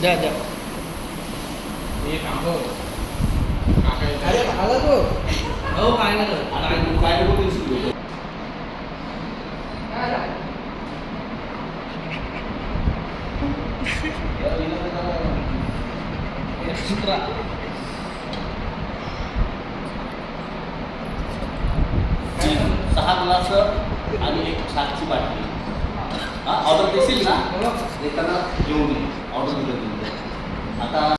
द्या द्या अरे आला तो हो काय नाही काय एक्स्ट्रा सहा ग्लास आणि एक सातची बाटली. हा ऑर्डर देशील ना? देताना घेऊन ऑर्डर दिलं आता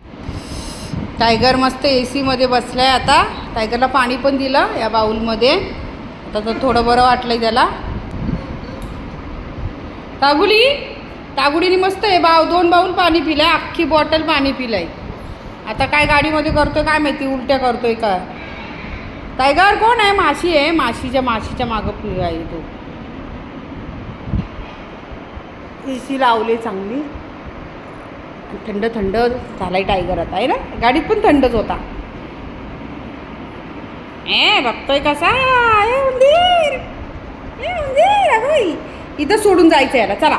टायगर मस्त ए सीमध्ये बसलाय आता. टायगरला पाणी पण दिलं या बाऊलमध्ये आता तर थोडं बरं वाटलंय त्याला. तागुली तागुडीने मस्त आहे बाव दोन बाऊल पाणी पिलंय अख्खी बॉटल पाणी पिलंय. आता काय गाडीमध्ये करतोय काय माहिती उलट्या करतोय का टायगर कोण आहे? माशी आहे. माशीच्या माशीच्या मागं पिळ आहे तो. एसी लावले चांगली. थंड थंड झालाय टायगर आता आहे ना? गाडीत पण थंडच होता. ए बघतोय कसा? ए उंदीर ए उंदीर अगं इथं सोडून जायचं याला चला.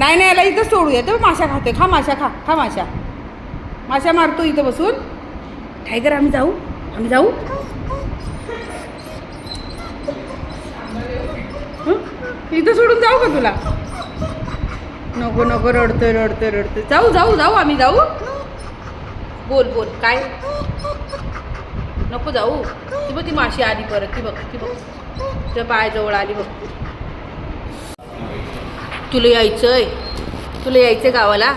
नाही नाही याला इथं सोडूया तर माशा खाते खा माशा खा खा माशा माशा मारतो इथं बसून. टायगर आम्ही जाऊ? आम्ही जाऊ? इथं सोडून जाऊ का तुला? नको नको रडतोय रडतोय रडतोय. जाऊ जाऊ जाऊ आम्ही जाऊ. बोल बोल काय? नको जाऊ. ती बघ ती माशी आली परत. ती बघ ती बघ. तुझ्या पायाजवळ आली बघ. तुला यायचंय. तुला यायचंय गावाला?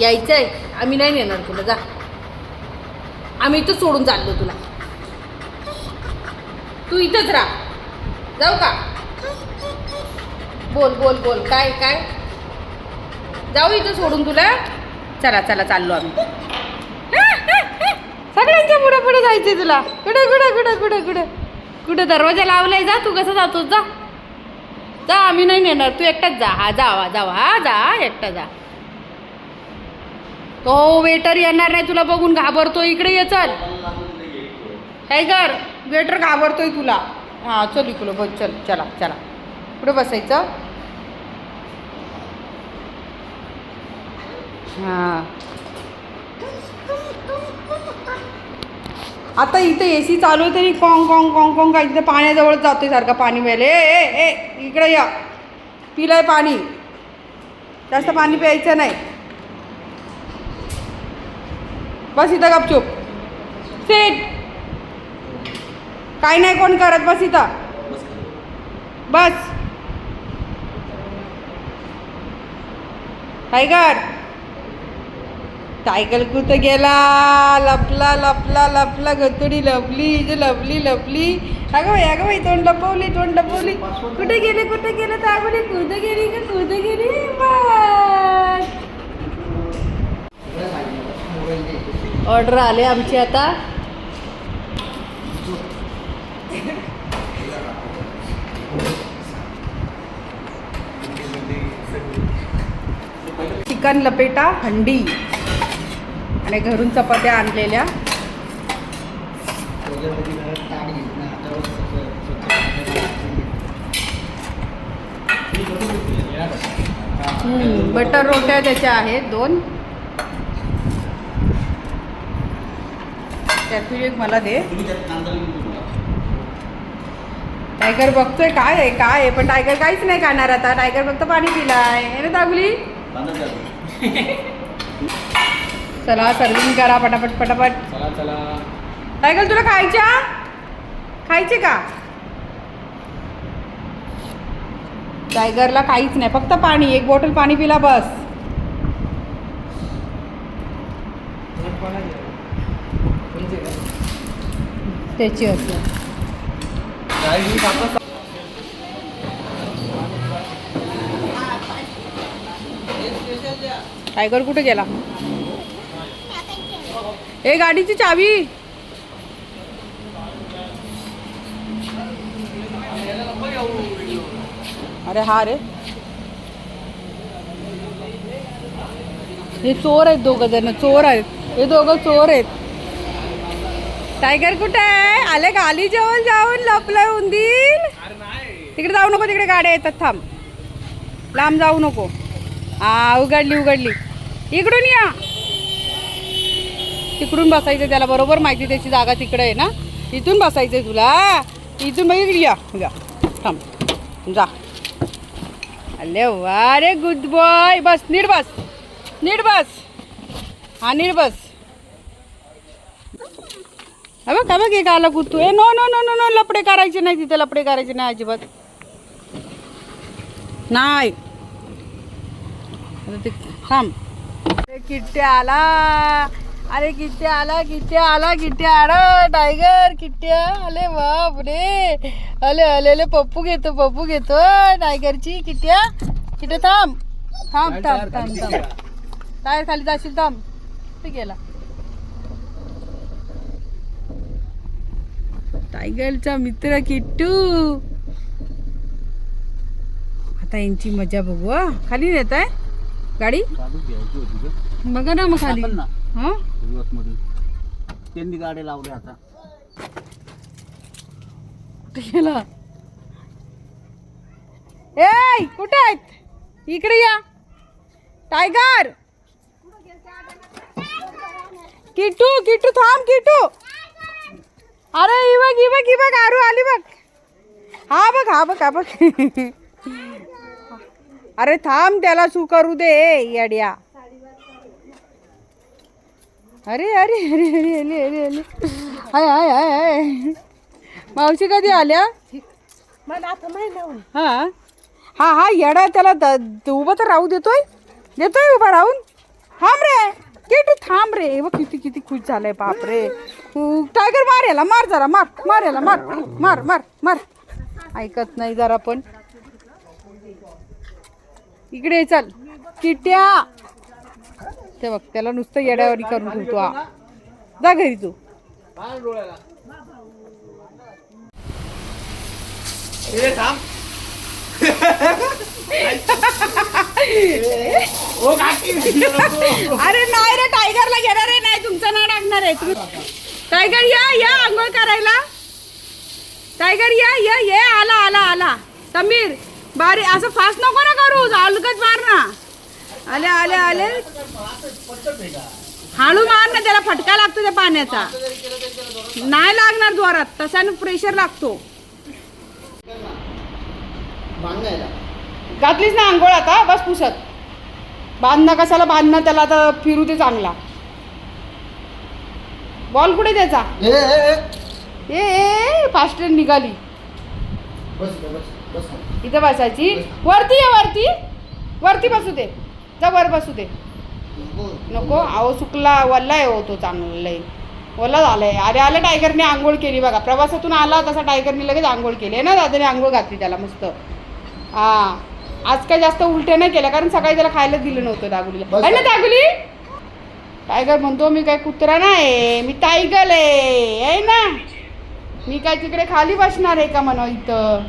यायचंय? आम्ही नाही नेणार तुला जा. आम्ही इथं सोडून चाललो तुला. तू इथंच राह. जाऊ का? बोल बोल बोल. काय काय? जाऊ इथं सोडून तुला. चला चला चाललो आम्ही. सगळ्यांच्या पुढे पुढे जायचंय तुला. कुठं कुठं कुठं कुठं कुठं? कुठं दरवाजा लावलाय? जा तू कसं जातोस? जा. जा आम्ही नाही नेणार तू एकटाच जा हा जावा जावा हा जा एकटा जा तो वेटर येणार नाही तुला बघून घाबरतो इकडे ये चल काय कर वेटर घाबरतोय तुला हां चल इकडं बघ चल चला चला कुठं बसायचं हां आता इथं ए सी चालू आहे तरी कॉंग कॉंग कॉंग कॉंग काय इथं पाण्याजवळ आहे सारखं पाणी प्यायला ए ए ए इकडे या. पिलंय पाणी. जास्त पाणी प्यायचं नाही. बस इथं गपचूप. सीट काय नाही कोण करत बस इथं. बस. टायगर सायकल कुठं गेला? लपला लपला लपला गतुडी लपली इथे लपली लपली. अगं बाई अगं बाई तोंड लपवली तोंड लपवली. कुठे गेले कुठे गेले? तागुडी कुठे गेली का कुठे गेली? ऑर्डर आले आमची आता. चिकन लपेटा हंडी. आणि घरून चपात्या आणलेल्या. बटर रोट्या त्याच्या आहेत दोन. त्यातून एक मला दे. टायगर बघतोय काय आहे काय आहे पण टायगर काहीच नाही खाणार आता. टायगर फक्त पाणी पिलाय. आहे ना दागुली चला सर्विंग करा पटापट पटापट. चला चला. टायगर तुला खायच्या? खायचे का? टायगरला काहीच नाही फक्त पाणी एक बॉटल पाणी पिला बस. त्याची असं टायगर कुठे गेला? ए गाडीची चावी. अरे हा रे. हे चोर आहेत दोघ जण चोर आहेत. हे दोघं चोर आहेत. टायगर कुठे आहे? आले का? आली जेवण जाऊन? लपलं उंदीर. तिकडे जाऊ नको तिकडे गाड्या येतात थांब. लांब जाऊ नको. हा उघडली उघडली. इकडून या. तिकडून बसायचं त्याला बरोबर माहिती त्याची जागा तिकडे आहे ना? इथून बसायचंय तुला. इथून बघ या थांब. जा. अरे वा रे गुड बॉय बस नीट बस. नीट बस. हा नीट बस. हा बघ बघ एक आला कुत्तू ए no no no no no लपडे करायचे नाही तिथे लपडे करायचे नाही अजिबात. नाही. थांब. किट्टे आला. अरे किट्टे आला किट्टे आला किट्टे आला टायगर किट्टे. आले बाप रे अले अले अले पप्पू घेतो पप्पू घेतो. टायगरची किट्ट्या किट्टे थांब. थांब थांब थांब थांब. टायर खाली जाशील थांब. ते गेला. टायगरचा मित्र किट्टू. आता यांची मजा बघू हा. खाली येत आहे गाडी बघा ना मग खाली. मध्ये त्यांनी गाडी लावली आता. कुठे गेला? ए कुठे आहेत? इकडे या. टायगर! किटू किटू थांब किटू. अरे ही बघ ही बघ ही बघ आरू आली बघ. हा बघ हा बघ हा बघ. अरे थांब त्याला सू करू दे येड्या. अरे अरे अरे अरे अरे अरे अरे. हाय हाय हाय हाय. मावशी कधी आल्या? हा? हा हा येडा त्याला. द- उभं तर राहू देतोय. देतोय उभा राहून. थांब रे. किटू थांब रे. हे बघ किती किती खुश झालंय बाप रे टायगर मार याला. मार जरा मार मार याला. मार मार मार मार. ऐकत नाही जरा पण. इकडे चल. किट्या. ते बघ त्याला नुसतं येड्यावरी करून ठेवतो हा. जा घरी तू. अरे नाही रे टायगरला घेणार आहे नाही तुमचं नाव टाकणार आहे. तुम्ही टायगर या या आंघोळ करायला. टायगर या या ये आला आला आला. समीर बारी असं फास्ट नको ना करू अलगच मार ना. आले आले आले. हळू मार ना त्याला फटका लागतो त्या पाण्याचा. नाही लागणार जोरात तशाने प्रेशर लागतो. घातलीच ना आंघोळ आता बस पुसत. बांधणं कशाला बांधणं त्याला आता फिरू दे चांगला. बॉल कुठे त्याचा? ए, ए, फास्ट निघाली. बस इथं, बस बस. इथं बसायची. वरती ये वरती. वरती बसू दे. जा वर बसू दे. नको अहो सुकला वल्लाय हो तो चांगला लय. ओला झालाय. अरे आलं टायगरने आंघोळ केली बघा. प्रवासातून आला तसा टायगरने लगेच आंघोळ केली. आहे ना दादाने आंघोळ घातली त्याला मस्त. हा. आज काय जास्त उलट्या नाही केल्या कारण सकाळी त्याला खायला दिलं नव्हतं दागुलीला. आहे ना दागुली? टायगर म्हणतो मी काय कुत्रा नाही मी टायगर आहे. आहे ना? मी काय तिकडे खाली बसणार आहे का म्हणा इथं?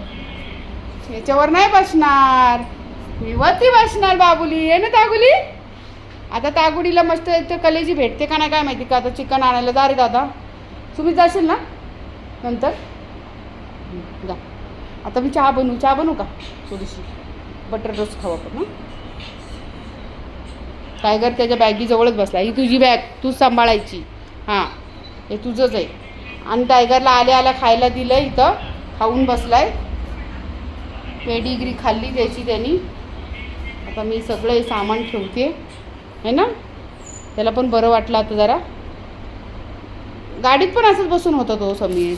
याच्यावर नाही बसणार. मी वरती बसणार बाबुली. आहे ना तागुली. आता तागुडीला मस्त इथं कलेजी भेटते का नाही काय माहिती का? आता चिकन आणायला जा रे दादा. तुम्ही जाशील ना? नंतर? जा. आता मी चहा बनवू चहा बनवू का? थोडीशी. बटर रोस्ट खाऊ आपण ना टायगर त्याच्या बॅगीजवळच बसला. ही तुझी बॅग तूच सांभाळायची. हां. हे तुझंच आहे. आणि टायगरला आल्या आल्या खायला दिलं इथं. खाऊन बसलाय. पेडिग्री खाल्ली त्याची त्यांनी. आता मी सगळं हे सामान ठेवते आहे ना? त्याला पण बरं वाटलं आता जरा. गाडीत पण असंच बसून होता तो समीर.